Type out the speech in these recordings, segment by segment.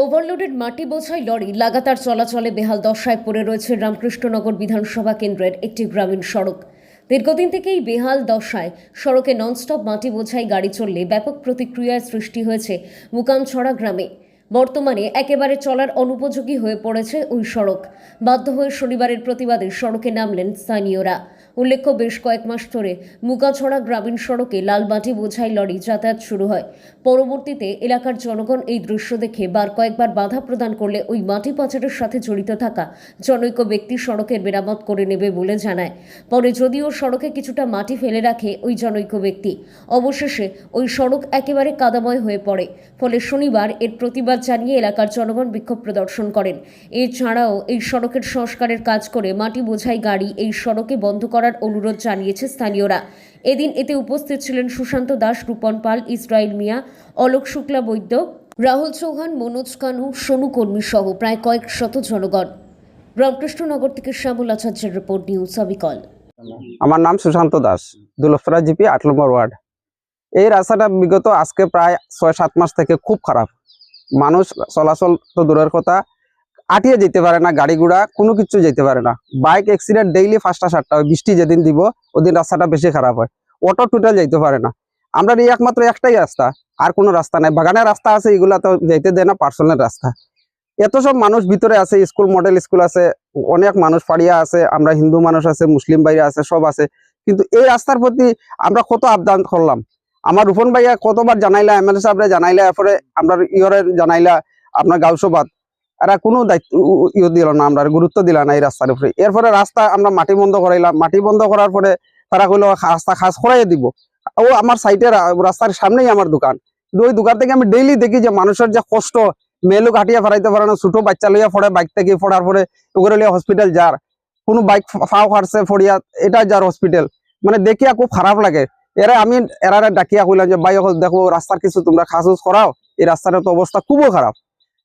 Overloaded মাটি বোঝাই lorry লাগাতার চলাচলে বেহাল দশায় পড়ে রয়েছে রামকৃষ্ণনগর বিধানসভা কেন্দ্রের একটি গ্রামীণ সড়ক। দীর্ঘদিন থেকেই বেহাল দশায় সড়কে ননস্টপ মাটি বোঝাই গাড়ি চললে ব্যাপক প্রতিক্রিয়ার সৃষ্টি হয়েছে মুকামছড়া গ্রামে। বর্তমানে একেবারে চলার অনুপযোগী হয়ে পড়েছে ওই সড়ক। বাধ্য হয়ে শনিবারের প্রতিবাদে সড়কে নামলেন স্থানীয়রা। উল্লেখ্য, বেশ কয়েক মাস ধরে মুকাছড়া গ্রামীণ সড়কে লাল মাটি বোঝাই লরি যাতায়াত শুরু হয়। পরবর্তীতে এলাকার জনগণ এই দৃশ্য দেখে বার কয়েকবার বাধা প্রদান করলে ওই মাটি পাচারের সাথে জড়িত থাকা জনৈক ব্যক্তি সড়কের মেরামত করে নেবে বলে জানায়। পরে যদিও সড়কে কিছুটা মাটি ফেলে রাখে ওই জনৈক ব্যক্তি, অবশেষে ওই সড়ক একেবারে কাদাময় হয়ে পড়ে। ফলে শনিবার এর প্রতিবাদ জানিয়ে এলাকার জনগণ বিক্ষোভ প্রদর্শন করেন। এছাড়াও এই সড়কের সংস্কারের কাজ করে মাটি বোঝাই গাড়ি এই সড়কে বন্ধ করার অনুরোধ জানিয়েছে স্থানীয়রা। এদিন এতে উপস্থিত ছিলেন সুশান্ত দাস, রূপন পাল ইসরায়েল মিয়া, অলোক শুক্লা বৈদ্য, রাহুল চৌহান, মনোজ কানু, সোনু কর্মী সহ প্রায় কয়েক শত জনগণ। রামকৃষ্ণনগর থেকে শ্যামল আচার্যের রিপোর্ট, নিউজ আবিকল আমার নাম সুশান্ত দাস দুলফরা জিপি, আট নম্বর ওয়ার্ড। এই রাস্তাটা বিগত আজকে প্রায় ছয় সাত মাস থেকে খুব খারাপ। মানুষ চলাচল তো দূরের কথা আটিয়ে যেতে পারে না, গাড়ি ঘোড়া, কোনো কিছু যেতে পারে না। বাইক অ্যাক্সিডেন্ট ডেইলি পাঁচটা, সাতটা হয়, বৃষ্টি যেদিন দিব, ওদিন রাস্তাটা বেশি খারাপ হয়। অটো টোটাল যেতে পারে না। আমরা এই একমাত্র একটাই রাস্তা, আর কোনো রাস্তা নাই। বাগানের রাস্তা আছে, এগুলা তো যেতে দেয় না পার্সোনাল রাস্তা। এত সব মানুষ ভিতরে আছে স্কুল মডেল স্কুল আছে, অনেক মানুষ পাড়িয়া আছে, আমরা হিন্দু মানুষ আছে, মুসলিম ভাইরা আছে, সব আছে। কিন্তু এই রাস্তার প্রতি আমরা কত আবদান করলাম। আমার রূপন ভাইয়া কতবার জানাইলা এম এল সাহেবরে জানাইলা, এরপরে আমরা ইয়রে জানাইলা, আপনার গাউসবাদ। এরা কোনো দায়িত্ব ইয়ে দিল না, আমরা গুরুত্ব দিল না এই রাস্তার উপরে। এরপরে রাস্তা আমরা মাটি বন্ধ করাইলাম, মাটি বন্ধ করার পরে তারা কইলো, রাস্তা খাস করাই দিব। ও আমার সাইডে রাস্তার সামনেই আমার দোকান। ওই দোকান থেকে আমি ডেইলি দেখি যে মানুষের যে কষ্ট মেয়ে লোক হাঁটিয়া ফেরাইতে পারে না, ছোট বাচ্চা লইয়া পড়ে, বাইক থেকে পড়ার পরে ওগুলো লিয়া হসপিটাল যার। কোনো বাইক ফাও হারছে ফড়িয়া এটা যার হসপিটাল মানে দেখিয়া খুব খারাপ লাগে। এরা, আমি, এরারে ডাকিয়া কইলাম যে অকল দেখো, রাস্তার কিছু তোমরা খাসুস করাও, এই রাস্তার তো অবস্থা খুবই খারাপ।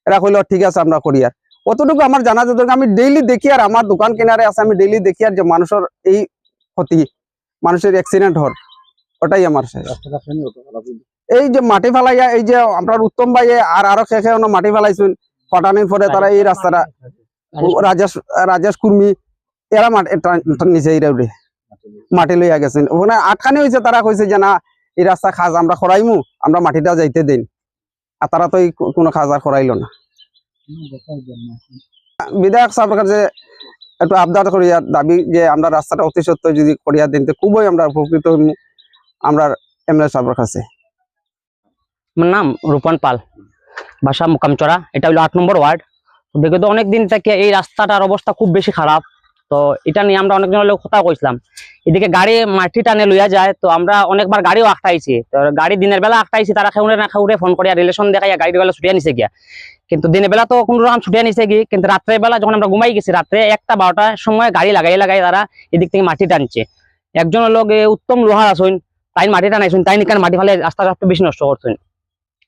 এরা কইলো, ঠিক আছে, আমরা করি আর। অতটুকু আমার জানা যতটুকু, আমি ডেইলি দেখি আর আমার দোকান কিনারে আছে, আমি ডেইলি দেখি আর যে মানুষের এই ক্ষতি, মানুষের অ্যাক্সিডেন্ট হর ওটাই আমার এই যে মাটি ফেলাইয়া, এই যে আপনার উত্তম ভাইয়ে আর আরও অন্য মাটি ফেলাইছেন, ফটানির পরে তারা এই রাস্তাটা রাজেশ রাজেশ কুর্মি, এরা নিচে মাটি লইয়া গেছেন। ওখানে আটখানি হয়েছে তারা কইছে যে না, এই রাস্তা খাজ আমরা খরাইমু আমরা মাটিটা যাইতে দিন। আর তারা তো কোনো খাজ আর খরাইলো না। বিধায়ক সাহেবের কাছে একটু আবদার করিয়া দাবি যে, আমরা রাস্তাটা অতি সত্য যদি করিয়া দিন খুবই আমরা উপকৃত হইমু আমরা এমএলএ সাহেবের কাছে। আমার নাম রূপন পাল, বাসা মুকামচড়া, এটা হলো আট নম্বর ওয়ার্ড। বিগত অনেক দিন থেকে এই রাস্তাটার অবস্থা খুব বেশি খারাপ। তো এটা নিয়ে আমরা অনেকজনের লোক কথা কইছিলাম। এদিকে গাড়ি মাটি টানে লইয়া যায়, তো আমরা অনেকবার গাড়িও আটকাইছি। তো গাড়ি দিনের বেলা আটকাইছি, তারা খেউরে না খেউরে ফোন করিয়া রিলেশন দেখাইয়া গাড়ির বেলা ছুটিয়া নিছে গিয়া। কিন্তু দিনের বেলা তো কোনো রকম ছুটিয়া নিছে গিয়ে, কিন্তু রাত্রের বেলা যখন আমরা ঘুমাই গেছি, রাত্রে একটা বারোটার সময় গাড়ি লাগাই লাগাই তারা এদিক থেকে মাটি টানছে। একজনের লোক উত্তম লোহার আসুন তাই মাটি টানাইছুন, তাই নিকান মাটি ফেলে রাস্তাটা একটু বেশি নষ্ট করছেন।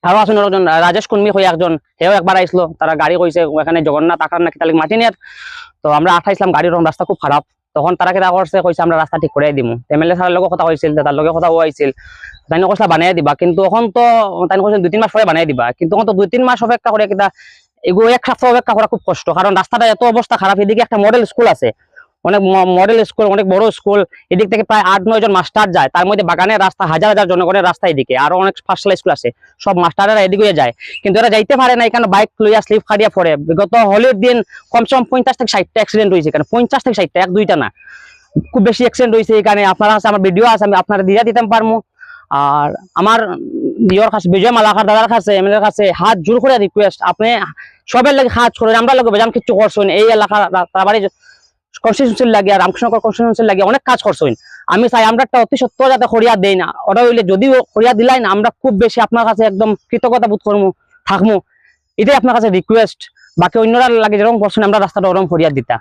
আরও আছেন একজন রাজেশ কুর্মী হয়ে একজন, সেও একবার আইসলো, তারা গাড়ি কইছে ওখানে জগন্নাথ আকার নাকি তাহলে মাটি নিয়ে। তো আমরা আঠাইছিলাম গাড়ির রাস্তা খুব খারাপ। তখন তারা কেটা করছে, কইছে আমরা রাস্তা ঠিক করে দিমু। এমএলএ স্যারের লগে কথা হয়েছিল তার লগে কথা হয়েছিল তাই কৈছে বানাই দিবা, কিন্তু এখন তো তাই কৈছে দুই তিন মাস পরে বানাই দিবা। কিন্তু তো দুই তিন মাস অপেক্ষা করে কিনা এগুলো এক সপ্তাহ অপেক্ষা করা খুব কষ্ট, কারণ রাস্তাটা এত অবস্থা খারাপ, এদিকে একটা মডেল স্কুল আছে। অনেক মডেল স্কুল অনেক বড় স্কুল এদিক থেকে প্রায় আট, নয় জন মাস্টার যায়। তার মধ্যে বাগানের রাস্তা, হাজার হাজার জনগণের রাস্তা এদিকে। আরও অনেক পাঁচশালা স্কুল আছে। সব মাস্টাররা এদিকে যায়। কিন্তু এরা যাইতে পারে না এখানে বাইক লইয়া স্লিপ খাড়িয়া পড়ে। বিগত হোলির দিন কমসে কম পঞ্চাশ থেকে ষাটটা অ্যাক্সিডেন্ট হয়েছে এখানে। পঞ্চাশ থেকে ষাটটা এক, দুইটা না। খুব বেশি অ্যাক্সিডেন্ট হয়েছে এখানে আপনারা আছে, আমার ভিডিও আছে, আমি আপনারা দিয়ে দিতে পারব আর আমার ইয়র কাছে বিজয় মালাকার দাদার কাছে, এমএলএর কাছে হাত জোর করে রিকোয়েস্ট আপনি সবের লাগে হাত করে আমরা লোক বেজাম কিছু করছেন। এই এলাকার তার বাড়ি কনস্টিটিউশন লাগে, আর রামকৃষ্ণকর কনস্টিটিউশন লাগে, অনেক কাজ করছেন। আমি চাই আমরা একটা অতি সত্য যাতে খরিয়া দেই না। ওরা হইলে যদিও হরিয়া দিলাই না, আমরা খুব বেশি আপনার কাছে একদম কৃতজ্ঞতা বোধ করব থাকব এটাই আপনার কাছে রিকোয়েস্ট বাকি অন্যরা লাগে যেরকম করছেন, আমরা রাস্তাটা ওরকম হরিয়া দিতা।